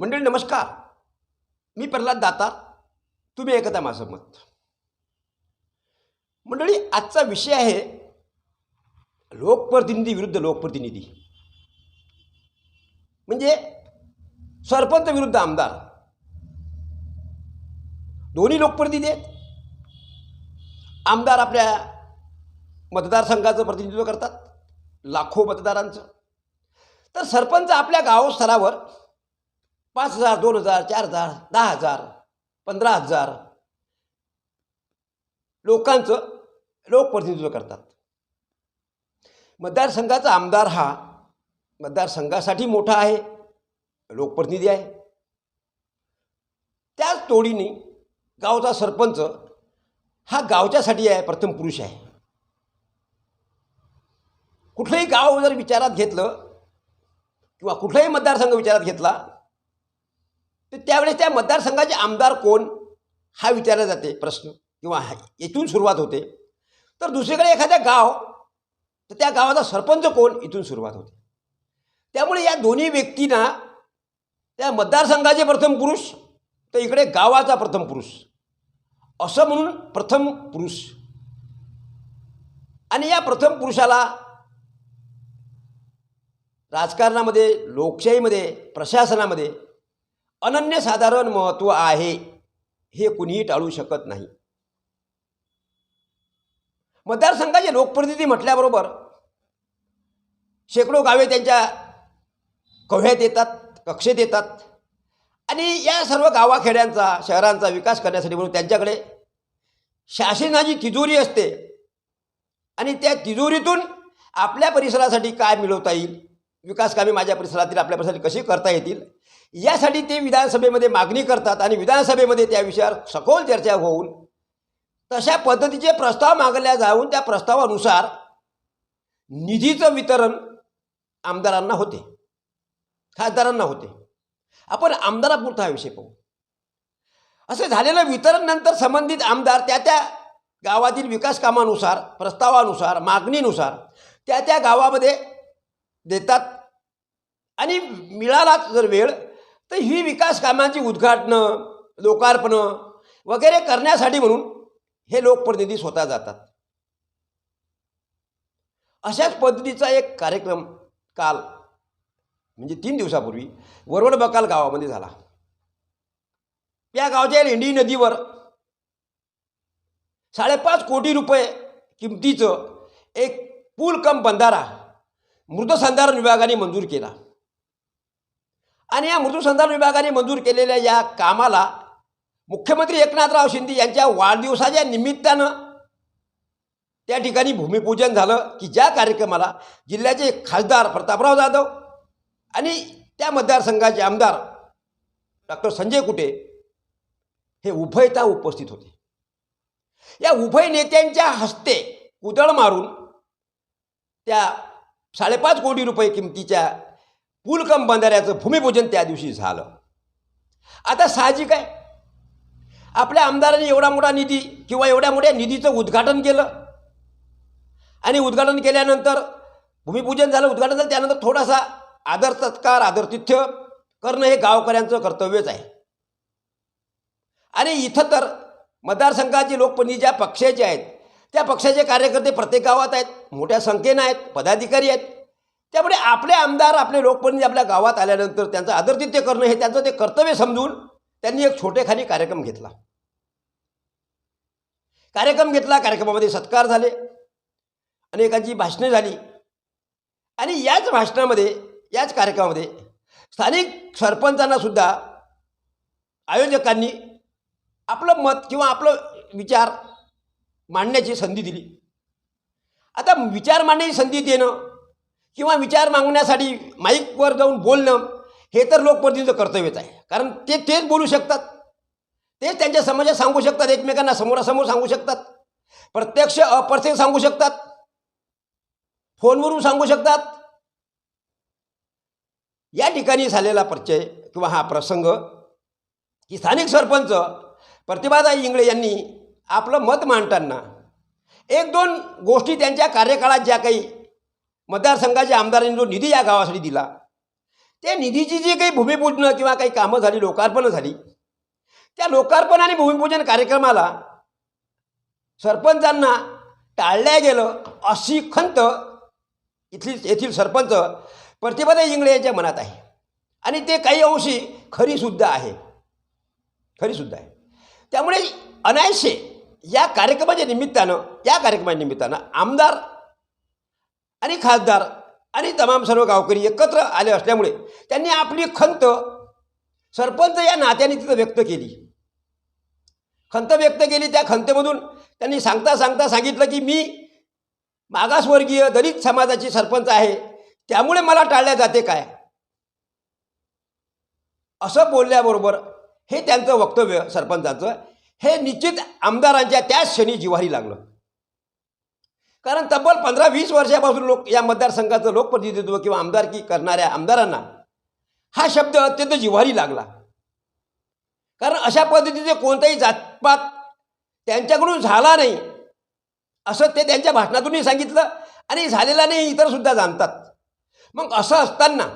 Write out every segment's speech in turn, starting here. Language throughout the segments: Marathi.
मंडळी नमस्कार. मी प्रल्हाद दाता तुम्ही ऐकता माझं मत. मंडळी आजचा विषय आहे लोकप्रतिनिधी विरुद्ध लोकप्रतिनिधी. म्हणजे सरपंच विरुद्ध आमदार. दोन्ही लोकप्रतिनिधी आहेत. आमदार आपल्या मतदारसंघाचं प्रतिनिधित्व करतात. लाखो मतदारांचं. तर सरपंच आपल्या गावस्तरावर पाच हजार दोन हजार चार हजार दहा हजार पंधरा हजार. लोकांचं लोकप्रतिनिधित्व करतात. मतदारसंघाचा आमदार हा मतदारसंघासाठी मोठा आहे लोकप्रतिनिधी आहे. त्याच तोडीने गावचा सरपंच हा गावच्यासाठी आहे प्रथम पुरुष आहे. कुठलंही गाव जर विचारात घेतलं किंवा कुठलाही मतदारसंघ विचारात घेतला तर त्यावेळेस त्या मतदारसंघाचे आमदार कोण? हा विचारला जाते प्रश्न. किंवा हा- सुरुवात होते. तर दुसरीकडे एखाद्या गाव तर त्या गावाचा सरपंच कोण? इथून सुरुवात होते. त्यामुळे या दोन्ही व्यक्तींना त्या मतदारसंघाचे प्रथम पुरुष तर इकडे गावाचा प्रथम पुरुष. असं म्हणून प्रथम पुरुष. आणि या प्रथम पुरुषाला राजकारणामध्ये लोकशाहीमध्ये प्रशासनामध्ये अनन्यसाधारण महत्त्व आहे हे कुणीही टाळू शकत नाही. मतदारसंघाचे लोकप्रतिनिधी म्हटल्याबरोबर शेकडो गावे त्यांच्या कव्ह्यात येतात कक्षेत येतात. आणि या सर्व गावाखेड्यांचा शहरांचा विकास करण्यासाठी म्हणून त्यांच्याकडे शासनाची तिजोरी असते. आणि त्या तिजोरीतून आपल्या परिसरासाठी काय मिळवता येईल? विकास कामे माझ्या परिसरातील आपल्या परिसरात कशी करता येतील? यासाठी ते विधानसभेमध्ये मागणी करतात आणि विधानसभेमध्ये त्या विषयावर सखोल चर्चा होऊन तशा पद्धतीचे प्रस्ताव मागल्या जाऊन त्या प्रस्तावानुसार निधीचं वितरण आमदारांना होते. खासदारांना होते. आपण आमदारापुरता हा विषय पाहू. असं झालेलं वितरण नंतर संबंधित आमदार त्या त्या गावातील विकास कामानुसार प्रस्तावानुसार मागणीनुसार त्या त्या गावामध्ये देतात आणि मिळालाच जर वेळ तर ही विकास कामांची उद्घाटनं लोकार्पणं वगैरे करण्यासाठी म्हणून हे लोकप्रतिनिधी स्वतः जातात. अशाच पद्धतीचा एक कार्यक्रम काल म्हणजे तीन दिवसापूर्वी वरवड बकाल गावामध्ये झाला. या गावच्या लेंडी नदीवर साडेपाच कोटी रुपये किमतीचं एक पूल कम बंधारा मृदसंधारण विभागाने मंजूर केला. आणि या मृदुसंधारण विभागाने मंजूर केलेल्या या कामाला मुख्यमंत्री एकनाथराव शिंदे यांच्या वाढदिवसाच्या निमित्तानं त्या ठिकाणी भूमिपूजन झालं की ज्या कार्यक्रमाला जिल्ह्याचे खासदार प्रतापराव जाधव आणि त्या मतदारसंघाचे आमदार डॉक्टर संजय कुटे हे उभयता उपस्थित होते. या उभय नेत्यांच्या हस्ते कुदळ मारून त्या साडेपाच कोटी रुपये किमतीच्या पुलकम बंधाऱ्याचं भूमिपूजन त्या दिवशी झालं. आता साहजिक आहे. आपल्या आमदारांनी एवढा मोठा निधी किंवा एवढ्या मोठ्या निधीचं उद्घाटन केलं. आणि उद्घाटन केल्यानंतर भूमिपूजन झालं उद्घाटन झालं त्यानंतर थोडासा आदर सत्कार आदरतिथ्य करणं हे गावकऱ्यांचं कर्तव्यच आहे. आणि इथं तर मतदारसंघाचे लोकप्रतिनिधी ज्या पक्षाचे आहेत त्या पक्षाचे कार्यकर्ते प्रत्येक गावात आहेत मोठ्या संख्येनं आहेत पदाधिकारी आहेत. त्यामुळे आपले आमदार आपले लोकप्रतिनिधी आपल्या गावात आल्यानंतर त्यांचं आदरातिथ्य करणं हे त्यांचं ते कर्तव्य समजून त्यांनी एक छोटेखानी कार्यक्रम घेतला. कार्यक्रम घेतला कार्यक्रमामध्ये सत्कार झाले अनेकांची भाषणं झाली. आणि याच भाषणामध्ये याच कार्यक्रमामध्ये स्थानिक सरपंचांना सुद्धा आयोजकांनी आपलं मत किंवा आपलं विचार मांडण्याची संधी दिली. आता विचार मांडण्याची संधी देणं किंवा विचार मागण्यासाठी माईकवर जाऊन बोलणं हे तर लोकप्रतिनिधीचं कर्तव्यच आहे. कारण ते तेच बोलू शकतात. तेच त्यांच्या समाजात सांगू शकतात एकमेकांना समोरासमोर सांगू शकतात. प्रत्यक्ष अप्रत्यक्ष सांगू शकतात. फोनवरून सांगू शकतात. या ठिकाणी झालेला परिचय किंवा हा प्रसंग की स्थानिक सरपंच प्रतिभाताई इंगळे यांनी आपलं मत मांडताना एक दोन गोष्टी त्यांच्या कार्यकाळात ज्या काही मतदारसंघाच्या आमदारांनी जो निधी या गावासाठी दिला त्या निधीची जी काही भूमिपूजनं किंवा काही कामं झाली लोकार्पणं झाली त्या लोकार्पण आणि भूमिपूजन कार्यक्रमाला सरपंचांना टाळल्या गेलं अशी खंत इथली येथील सरपंच प्रतिभादा इंगळे यांच्या मनात आहे. आणि ते काही अंशी खरीसुद्धा आहे. खरीसुद्धा आहे. त्यामुळे अनायसे या कार्यक्रमाच्या निमित्तानं या कार्यक्रमाच्या निमित्तानं आमदार आणि खासदार आणि तमाम सर्व गावकरी एकत्र आले असल्यामुळे त्यांनी आपली खंत सरपंच या नात्याने तिथं व्यक्त केली. खंत व्यक्त केली. त्या खंतेमधून त्यांनी सांगता सांगता सांगितलं की मी मागासवर्गीय दलित समाजाची सरपंच आहे. त्यामुळे मला टाळल्या जाते काय? असं बोलल्याबरोबर हे त्यांचं वक्तव्य सरपंचाचं. हे निश्चित आमदारांच्या त्याच क्षणी जिवारी लागलं. कारण तब्बल पंधरा वीस वर्षापासून लोक या मतदारसंघाचं लोकप्रतिनिधित्व किंवा आमदारकी करणाऱ्या आमदारांना हा शब्द अत्यंत जिव्हारी लागला. कारण अशा पद्धतीचे कोणताही जातपात त्यांच्याकडून झाला नाही असं ते त्यांच्या भाषणातूनही सांगितलं आणि झालेला नाही इतरसुद्धा जाणतात. मग असं असताना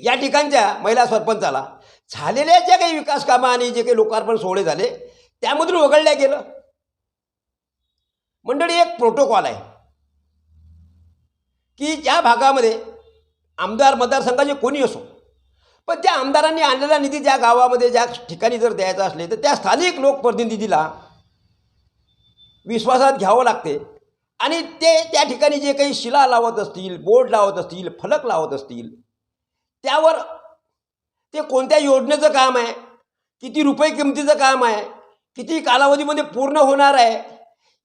या ठिकाणच्या महिला सरपंचाला झालेल्या ज्या काही विकास कामं आणि जे काही लोकार्पण सोहळे झाले त्यामधून वगळल्या गेलं. मंडळी एक प्रोटोकॉल आहे. की ज्या भागामध्ये आमदार मतदारसंघाचे कोणी असो पण त्या आमदारांनी आणलेला निधी ज्या गावामध्ये ज्या ठिकाणी जर द्यायचा असले तर त्या स्थानिक लोकप्रतिनिधीला विश्वासात घ्यावं लागते. आणि ते त्या ठिकाणी जे काही शिला लावत असतील बोर्ड लावत असतील फलक लावत असतील त्यावर ते कोणत्या योजनेचं काम आहे किती रुपये किमतीचं काम आहे किती कालावधीमध्ये पूर्ण होणार आहे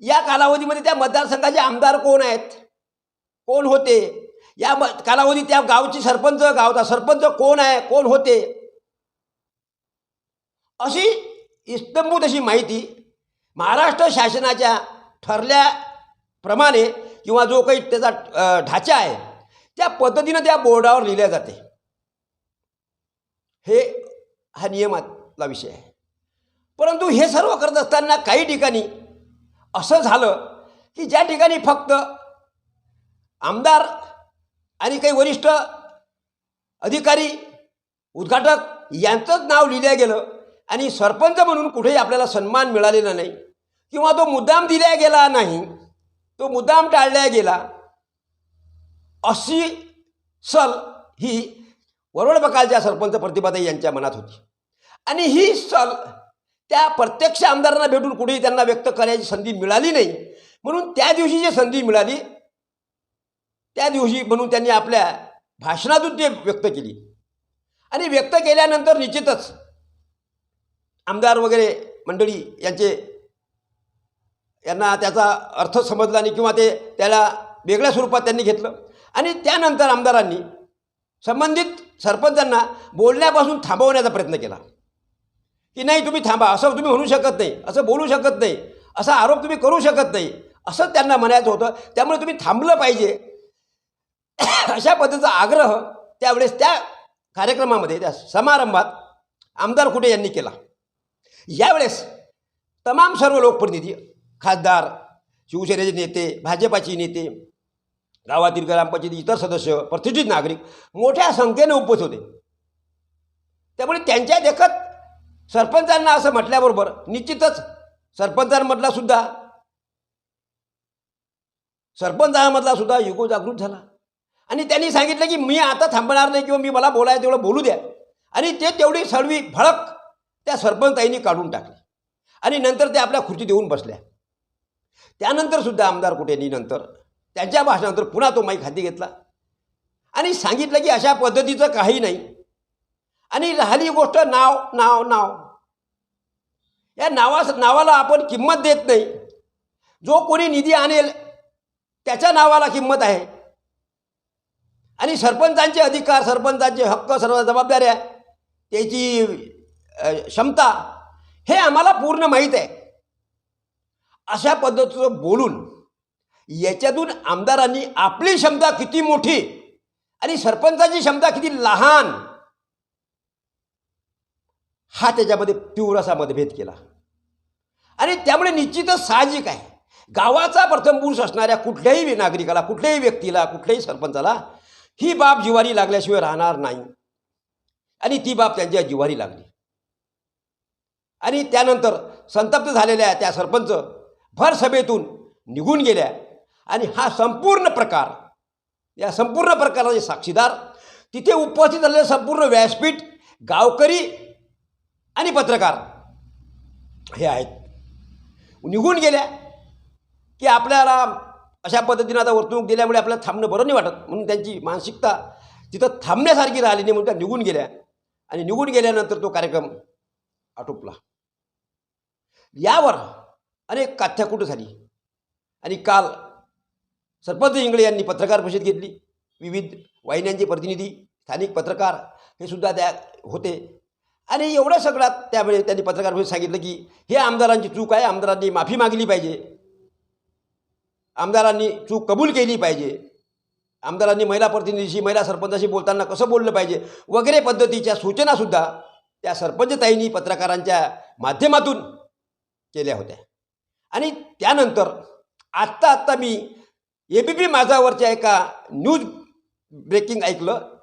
या कालावधीमध्ये त्या मतदारसंघाचे आमदार कोण आहेत? कोण होते? या म कालावधीत त्या गावची सरपंच गावचा सरपंच कोण आहे? कोण होते? अशी इस्तंभूत अशी माहिती महाराष्ट्र शासनाच्या ठरल्याप्रमाणे किंवा जो काही त्याचा ढाचा आहे त्या पद्धतीनं त्या बोर्डावर लिहिल्या जाते. हे हा नियमातला विषय आहे. परंतु हे सर्व करत असताना काही ठिकाणी असं झालं की ज्या ठिकाणी फक्त आमदार आणि काही वरिष्ठ अधिकारी उद्घाटक यांचंच नाव लिहिलं गेलं आणि सरपंच म्हणून कुठेही आपल्याला सन्मान मिळालेला नाही किंवा तो मुद्दाम दिला गेला नाही तो मुद्दाम टाळला गेला अशी सल ही वरवड बकालच्या सरपंच प्रतिभाताई यांच्या मनात होती. आणि ही सल त्या प्रत्यक्ष आमदारांना भेटून कुठेही त्यांना व्यक्त करायची संधी मिळाली नाही. म्हणून त्या दिवशी जी संधी मिळाली त्या दिवशी म्हणून त्यांनी आपल्या भाषणातून ते व्यक्त केली. आणि व्यक्त केल्यानंतर निश्चितच आमदार वगैरे मंडळी यांचे यांना त्याचा अर्थ समजला नाही किंवा ते त्याला वेगळ्या स्वरूपात त्यांनी घेतलं. आणि त्यानंतर आमदारांनी संबंधित सरपंचांना बोलण्यापासून थांबवण्याचा प्रयत्न केला. की नाही तुम्ही थांबा असं तुम्ही म्हणू शकत नाही असं बोलू शकत नाही असा आरोप तुम्ही करू शकत नाही असं त्यांना म्हणायचं होतं. त्यामुळे तुम्ही थांबलं पाहिजे. अशा पद्धतीचा आग्रह त्यावेळेस त्या कार्यक्रमामध्ये त्या समारंभात आमदार कुठे यांनी केला. यावेळेस तमाम सर्व लोकप्रतिनिधी खासदार शिवसेनेचे नेते भाजपाचे नेते गावातील ग्रामपंचायती इतर सदस्य प्रतिष्ठित नागरिक मोठ्या संख्येने उपस्थित होते. त्यामुळे त्यांच्या देखत सरपंचांना असं म्हटल्याबरोबर निश्चितच सरपंचांमधला सुद्धा सरपंचांमधला सुद्धा युगो जागृत झाला. आणि त्यांनी सांगितलं की मी आता थांबणार नाही किंवा मी मला बोलायचं तेवढं बोलू द्या. आणि ते तेवढी सळवी भडक त्या सरपंचाईंनी काढून टाकली. आणि नंतर ते आपल्या खुर्ची देऊन बसल्या. त्यानंतर सुद्धा आमदार कुठेनी नंतर त्यांच्या भाषणानंतर पुन्हा तो माईक हाती घेतला. आणि सांगितलं की अशा पद्धतीचं काही नाही. आणि राहिली गोष्ट नाव नाव नाव. या नावा नावाला आपण किंमत देत नाही. जो कोणी निधी आणेल त्याच्या नावाला किंमत आहे. आणि सरपंचांचे अधिकार सरपंचांचे हक्क सर्व जबाबदाऱ्या त्याची क्षमता हे आम्हाला पूर्ण माहीत आहे. अशा पद्धतीचं बोलून याच्यातून आमदारांनी आपली क्षमता किती मोठी आणि सरपंचाची क्षमता किती लहान हा त्याच्यामध्ये तीव्र असा मतभेद केला. आणि त्यामुळे निश्चितच साहजिक आहे. गावाचा प्रथम पुरुष असणाऱ्या कुठल्याही नागरिकाला कुठल्याही व्यक्तीला कुठल्याही सरपंचाला ही बाब जिवारी लागल्याशिवाय राहणार नाही. आणि ती बाब त्यांच्या जिवारी लागली. आणि त्यानंतर संतप्त झालेल्या त्या सरपंच भर सभेतून निघून गेल्या. आणि हा संपूर्ण प्रकार या संपूर्ण प्रकाराचे साक्षीदार तिथे उपस्थित झालेलं संपूर्ण व्यासपीठ गावकरी आणि पत्रकार हे आहेत. निघून गेल्या की आपल्याला अशा पद्धतीनं आता वर्तणूक दिल्यामुळे आपल्याला थांबणं बरं नाही वाटत. म्हणून त्यांची मानसिकता तिथं थांबण्यासारखी राहिली नाही म्हणून त्या निघून गेल्या. आणि निघून गेल्यानंतर तो कार्यक्रम आटोपला. यावर अनेक काथ्याकुट झाली? आणि काल सरपंच इंगळे यांनी पत्रकार परिषद घेतली. विविध वाहिन्यांचे प्रतिनिधी स्थानिक पत्रकार हे सुद्धा त्या होते. आणि एवढं सगळ्यात त्यावेळी त्यांनी पत्रकार सांगितलं की हे आमदारांची चूक आहे आमदारांनी माफी मागली पाहिजे. आमदारांनी चूक कबूल केली पाहिजे. आमदारांनी महिला प्रतिनिधीशी महिला सरपंचाशी बोलताना कसं बोललं पाहिजे? वगैरे पद्धतीच्या सूचनासुद्धा त्या सरपंचताईंनी पत्रकारांच्या माध्यमातून केल्या होत्या. आणि त्यानंतर आत्ता आत्ता मी ए बी पी माझावरच्या एका न्यूज ब्रेकिंग ऐकलं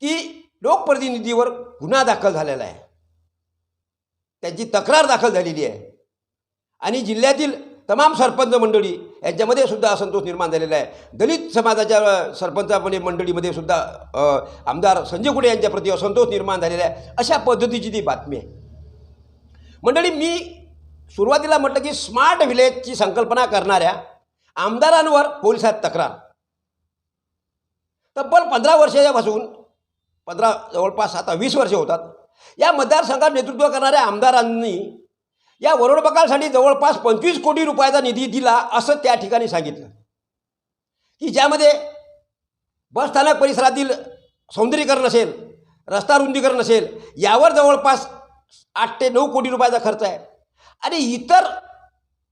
की लोकप्रतिनिधीवर गुन्हा दाखल झालेला आहे. त्यांची तक्रार दाखल झालेली आहे. आणि जिल्ह्यातील तमाम सरपंच मंडळी यांच्यामध्ये सुद्धा असंतोष निर्माण झालेला आहे. दलित समाजाच्या सरपंचामध्ये मंडळीमध्ये सुद्धा आमदार संजय कुडे यांच्याप्रती असंतोष निर्माण झालेला आहे. अशा पद्धतीची ती बातमी आहे. मंडळी मी सुरुवातीला म्हटलं की स्मार्ट व्हिलेजची संकल्पना करणाऱ्या आमदारांवर पोलिसात तक्रार. तब्बल पंधरा वर्षाच्यापासून पंधरा जवळपास आता वीस वर्षे होतात. या मतदारसंघात नेतृत्व करणाऱ्या आमदारांनी या वरोडबकालसाठी जवळपास पंचवीस कोटी रुपयाचा निधी दिला असं त्या ठिकाणी सांगितलं. की ज्यामध्ये बसस्थानक परिसरातील सौंदर्यीकरण असेल रस्ता रुंदीकरण असेल यावर जवळपास आठ ते नऊ कोटी रुपयाचा खर्च आहे. आणि इतर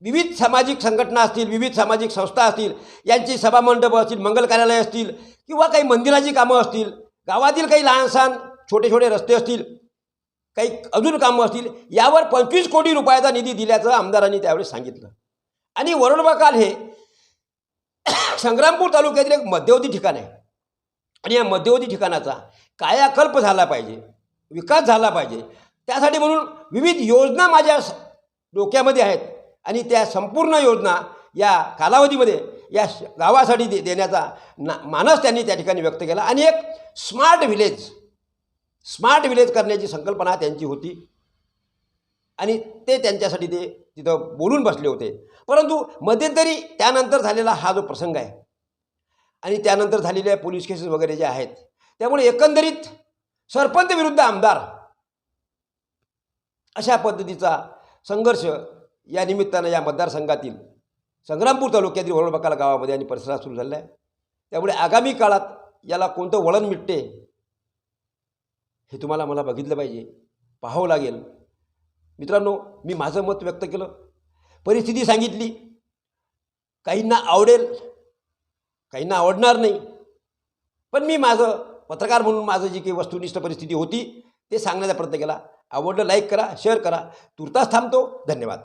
विविध सामाजिक संघटना असतील विविध सामाजिक संस्था असतील यांची सभामंडपं असतील मंगल कार्यालय असतील किंवा काही मंदिराची कामं असतील गावातील काही लहानसहान छोटे छोटे रस्ते असतील काही अजून कामं असतील यावर पंचवीस कोटी रुपयाचा निधी दिल्याचं आमदारांनी त्यावेळी सांगितलं. आणि वरोडबकाल हे संग्रामपूर तालुक्यातील एक मध्यवर्ती ठिकाण आहे. आणि या मध्यवर्ती ठिकाणाचा कायाकल्प झाला पाहिजे विकास झाला पाहिजे. त्यासाठी म्हणून विविध योजना माझ्या डोक्यामध्ये आहेत. आणि त्या संपूर्ण योजना या कालावधीमध्ये या श- गावासाठी दे देण्याचा ना मानस त्यांनी त्या ठिकाणी व्यक्त केला. आणि एक स्मार्ट व्हिलेज स्मार्ट व्हिलेज करण्याची संकल्पना त्यांची होती. आणि ते त्यांच्यासाठी ते तिथं बोलून बसले होते. परंतु मध्यंतरी त्यानंतर झालेला हा जो प्रसंग आहे आणि त्यानंतर झालेल्या पोलीस केसेस वगैरे जे आहेत त्यामुळे एकंदरीत सरपंच विरुद्ध आमदार अशा पद्धतीचा संघर्ष या निमित्तानं या मतदारसंघातील संग्रामपूर तालुक्यातील वरोडबकाला गावामध्ये आणि परिसरात सुरू झाला आहे. त्यामुळे आगामी काळात याला कोणतं वळण मिटते हे तुम्हाला मला बघितलं पाहिजे पाहावं लागेल. मित्रांनो मी माझं मत व्यक्त केलं. परिस्थिती सांगितली. काहींना आवडेल काहींना आवडणार नाही. पण मी माझं पत्रकार म्हणून माझं जी काही वस्तुनिष्ठ परिस्थिती होती ते सांगण्याचा प्रयत्न केला. आवडलं लाईक करा शेअर करा. तुर्तास थांबतो. धन्यवाद.